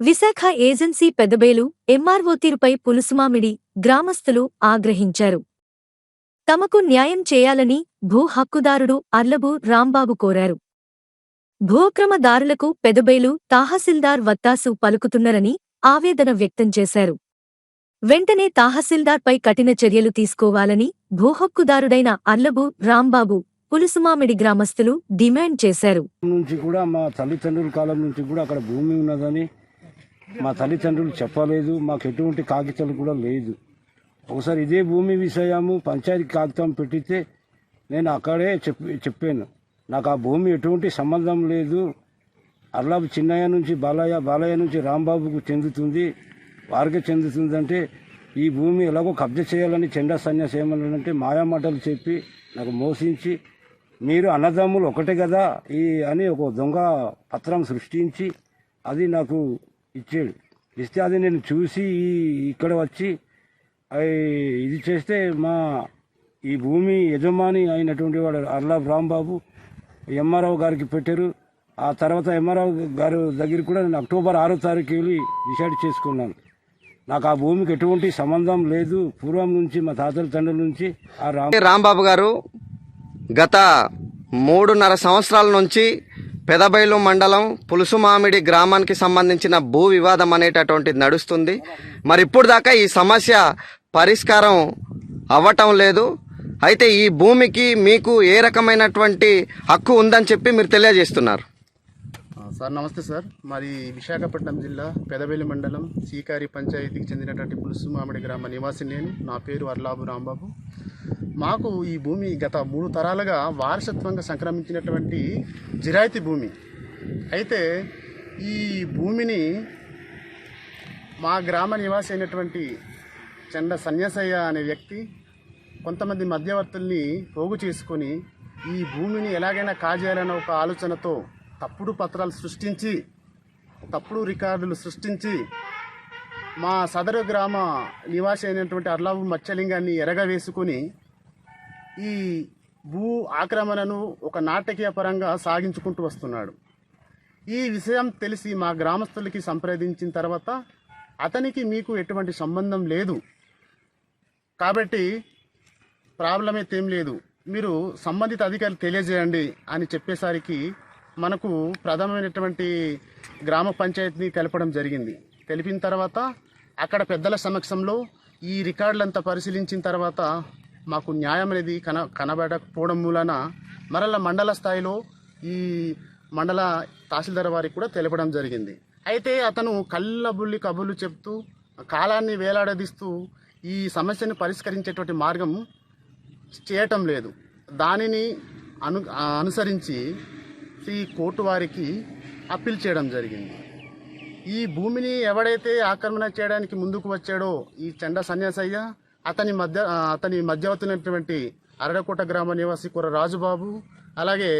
Visakha agency పెదబేలు MRO తీరుపై పులుసుమామిడి గ్రామస్తులు ఆగ్రహించారు. తమకు న్యాయం చేయాలని భూ హక్కుదారుడు అర్లబు రాంబాబు కోరారు. భూక్రమదారులకు పెదబేలు తాహసిల్దార్ వత్తాసు పలుకుతున్నారని ఆవేదన వ్యక్తం చేశారు. వెంటనే తహసీల్దార్పై కఠిన చర్యలు తీసుకోవాలని భూహక్కుదారుడైన అర్లబు రాంబాబు పులుసుమామిడి గ్రామస్తులు డిమాండ్ చేశారు. నుంచి కూడా మా తల్లిదండ్రుల కాలం నుంచి కూడా అక్కడ భూమి ఉన్నదని మా తల్లిదండ్రులు చెప్పలేదు మాకు ఎటువంటి కాగితాలు కూడా లేదు. ఒకసారి ఇదే భూమి విషయము పంచాయతీ కాగితం పెట్టితే నేను అక్కడే చెప్పి చెప్పాను. నాకు ఆ భూమి ఎటువంటి సంబంధం లేదు. అల్లాబు చిన్నయ్య నుంచి బాలయ్య బాలయ్య నుంచి రాంబాబుకు చెందుతుంది. వారికి చెందుతుందంటే ఈ భూమి ఎలాగో కబ్జా చేయాలని చెండా సన్యాసి ఏమన్నాడంటే మాయామాటలు చెప్పి నాకు మోసించి మీరు అన్నదమ్ములు ఒకటే కదా ఈ అని ఒక దొంగ పత్రం సృష్టించి అది నాకు ఇచ్చాడు ఇస్తే అది నేను చూసి ఇక్కడ వచ్చి ఇది చేస్తే మా ఈ భూమి యజమాని అయినటువంటి వాడు అల్లాబ్ రాంబాబు ఎంఆర్ఓ గారికి పెట్టారు. ఆ తర్వాత ఎంఆర్ఓ గారు దగ్గర కూడా నేను అక్టోబర్ ఆరో తారీఖు వెళ్ళి డిసైడ్ చేసుకున్నాను. నాకు ఆ భూమికి ఎటువంటి సంబంధం లేదు. పూర్వం నుంచి మా తాతల తండ్రుల నుంచి ఆ రాంబాబు గారు గత మూడున్నర సంవత్సరాల నుంచి పెదబైలు మండలం పులుసుమామిడి గ్రామానికి సంబంధించిన భూ వివాదం అనేటటువంటిది నడుస్తుంది. మరి ఇప్పుడు దాకా ఈ సమస్య పరిష్కారం అవ్వటం లేదు. అయితే ఈ భూమికి మీకు ఏ రకమైనటువంటి హక్కు ఉందని చెప్పి మీరు తెలియజేస్తున్నారు. సార్ నమస్తే సార్. మరి విశాఖపట్నం జిల్లా పెదవేలి మండలం సీకారి పంచాయతీకి చెందినటువంటి పులుసు మామిడి గ్రామ నివాసి నేను. నా పేరు అర్లాబు రాంబాబు. మాకు ఈ భూమి గత మూడు తరాలుగా వారసత్వంగా సంక్రమించినటువంటి జిరాయితీ భూమి. అయితే ఈ భూమిని మా గ్రామ నివాసి అయినటువంటి చండ సన్యాసయ్య అనే వ్యక్తి కొంతమంది మధ్యవర్తుల్ని పోగు చేసుకొని ఈ భూమిని ఎలాగైనా కాజేయాలనే ఒక ఆలోచనతో తప్పుడు పత్రాలు సృష్టించి తప్పుడు రికార్డులు సృష్టించి మా సదరు గ్రామ నివాసి అయినటువంటి అర్లాబు మత్స్యలింగాన్ని ఎరగవేసుకొని ఈ భూ ఆక్రమణను ఒక నాటకీయ పరంగా సాగించుకుంటూ వస్తున్నాడు. ఈ విషయం తెలిసి మా గ్రామస్తులకి సంప్రదించిన తర్వాత అతనికి మీకు ఎటువంటి సంబంధం లేదు. కాబట్టి ప్రాబ్లం అయితే ఏం లేదు. మీరు సంబంధిత అధికారులు తెలియజేయండి అని చెప్పేసరికి మనకు ప్రధానమైనటువంటి గ్రామ పంచాయతీని తెలపడం జరిగింది. తెలిపిన తర్వాత అక్కడ పెద్దల సమక్షంలో ఈ రికార్డులంతా పరిశీలించిన తర్వాత మాకు న్యాయం అనేది కన కనబడకపోవడం మూలన మరల మండల స్థాయిలో ఈ మండల తహసీల్దార్ వారికి కూడా తెలపడం జరిగింది. అయితే అతను కళ్ళబుల్లి కబుర్లు చెప్తూ కాలాన్ని వేలాడదీస్తూ ఈ సమస్యను పరిష్కరించేటువంటి మార్గం చేయటం లేదు. దానిని అను అనుసరించి ఈ కోర్టు వారికి అప్పీల్ చేయడం జరిగింది. ఈ భూమిని ఎవడైతే ఆక్రమణ చేయడానికి ముందుకు వచ్చాడో ఈ చండ సన్యాసయ్య అతని మధ్య అతని మధ్యవర్తులైనటువంటి అరడకోట గ్రామ నివాసి కుర్ర రాజుబాబు అలాగే